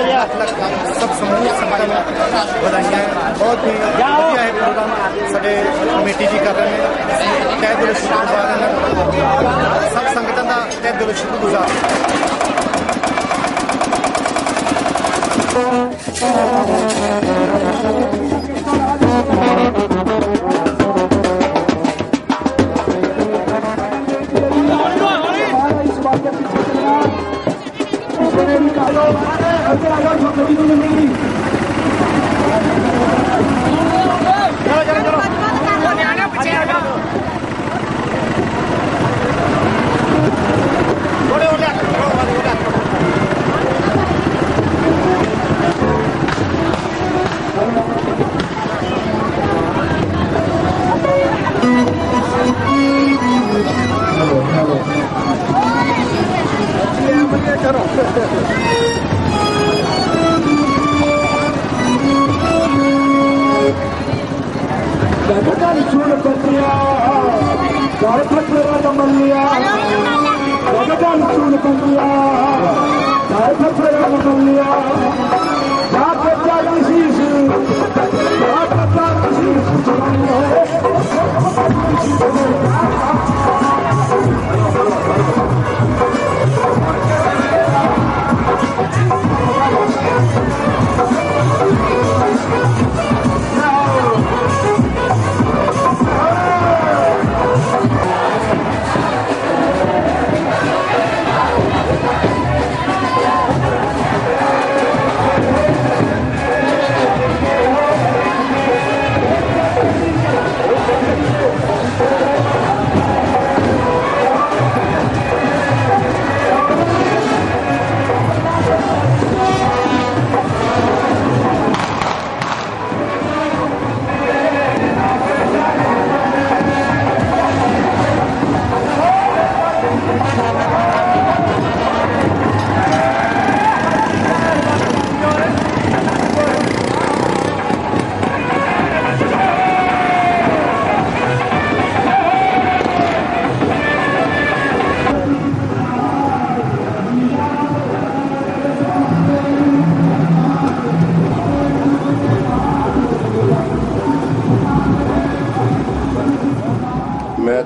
ਇਹਨਾਂ ਨੂੰ ਥੋੜਾ ਜਿਹਾ ਸਭ ਸਮੂਹ ਸੰਗਤਾਂ ਨੂੰ ਵਧਾਈਆਂ ਬਹੁਤ ਹੀ ਵਧੀਆ ਹੈ ਪ੍ਰੋਗਰਾਮ ਸਾਡੇ ਕਮੇਟੀ ਜੀ ਕਰ ਰਹੇ ਨੇ ਤਹਿ ਦਿਲੋਂ ਸ਼ੁਕਰਗੁਜ਼ਾਰ ਇੱਧਰ ਆ ਜਾਓ ਛੋਟੀ ਨੂੰ ਮਿਲਣੀ ਚਲੋ ਚਲੋ ਚਲੋ 잘탁들어가 정말이야 너가 잘 죽는 건이야 잘탁들어가 정말이야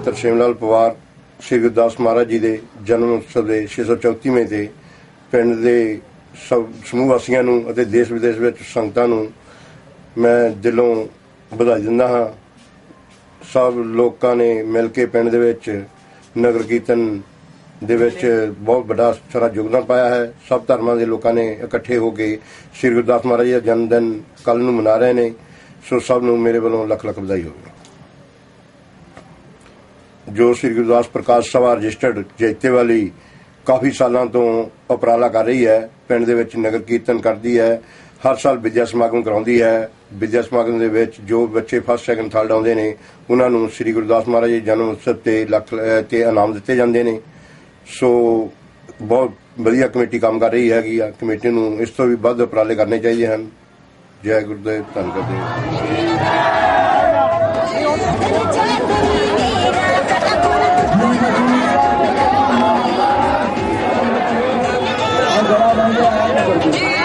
ਮੈਂ ਤਰਸੇਮ ਲਾਲ ਪਵਾਰ ਸ੍ਰੀ ਗੁਰਦਾਸ ਮਹਾਰਾਜ ਜੀ ਦੇ ਜਨਮ ਉਤਸਵ ਦੇ 634ਵੇਂ ਤੇ ਪਿੰਡ ਦੇ ਸਭ ਸਮੂਹ ਵਾਸੀਆਂ ਨੂੰ ਅਤੇ ਦੇਸ਼ ਵਿਦੇਸ਼ ਵਿੱਚ ਸੰਗਤਾਂ ਨੂੰ ਮੈਂ ਦਿਲੋਂ ਵਧਾਈ ਦਿੰਦਾ ਹਾਂ। ਸਭ ਲੋਕਾਂ ਨੇ ਮਿਲ ਕੇ ਪਿੰਡ ਦੇ ਵਿੱਚ ਨਗਰ ਕੀਰਤਨ ਦੇ ਵਿੱਚ ਬਹੁਤ ਵੱਡਾ ਸਾਰਾ ਯੋਗਦਾਨ ਪਾਇਆ ਹੈ। ਸਭ ਧਰਮਾਂ ਦੇ ਲੋਕਾਂ ਨੇ ਇਕੱਠੇ ਹੋ ਕੇ ਸ੍ਰੀ ਗੁਰਦਾਸ ਮਹਾਰਾਜ ਜੀ ਦਾ ਜਨਮ ਦਿਨ ਕੱਲ ਨੂੰ ਮਨਾ ਰਹੇ ਨੇ। ਸੋ ਸਭ ਨੂੰ ਮੇਰੇ ਵੱਲੋਂ ਲੱਖ ਲੱਖ ਵਧਾਈ ਹੋਵੇ। ਜੋ ਸ੍ਰੀ ਗੁਰਦਾਸ ਪ੍ਰਕਾਸ਼ ਸਭਾ ਰਜਿਸਟਰਡ ਜੈਤੇ ਵਾਲੀ ਕਾਫੀ ਸਾਲਾਂ ਤੋਂ ਉਪਰਾਲਾ ਕਰ ਰਹੀ ਹੈ, ਪਿੰਡ ਦੇ ਵਿੱਚ ਨਗਰ ਕੀਰਤਨ ਕਰਦੀ ਹੈ, ਹਰ ਸਾਲ ਵਿਦਿਆ ਸਮਾਗਮ ਕਰਾਉਂਦੀ ਹੈ। ਵਿਦਿਆ ਸਮਾਗਮ ਦੇ ਵਿੱਚ ਜੋ ਬੱਚੇ ਫਸਟ ਸੈਕੰਡ ਥਰਡ ਆਉਂਦੇ ਨੇ, ਉਹਨਾਂ ਨੂੰ ਸ੍ਰੀ ਗੁਰਦਾਸ ਮਹਾਰਾਜ ਜੀ ਜਨਮ ਉਤਸਵ ਤੇ ਲੱਖ, ਅਹ, ਤੇ ਇਨਾਮ ਦਿੱਤੇ ਜਾਂਦੇ ਨੇ। ਸੋ ਬਹੁਤ ਵਧੀਆ ਕਮੇਟੀ ਕੰਮ ਕਰ ਰਹੀ ਹੈਗੀ ਆ। ਕਮੇਟੀ ਨੂੰ ਇਸ ਤੋਂ ਵੀ ਵੱਧ ਉਪਰਾਲੇ ਕਰਨੇ ਚਾਹੀਦੇ ਹਨ। ਜੈ ਗੁਰਦੇਵ ਧੰਨਵਾਦ ਜੀ ਜੋ ਬੰਦਿਆਂ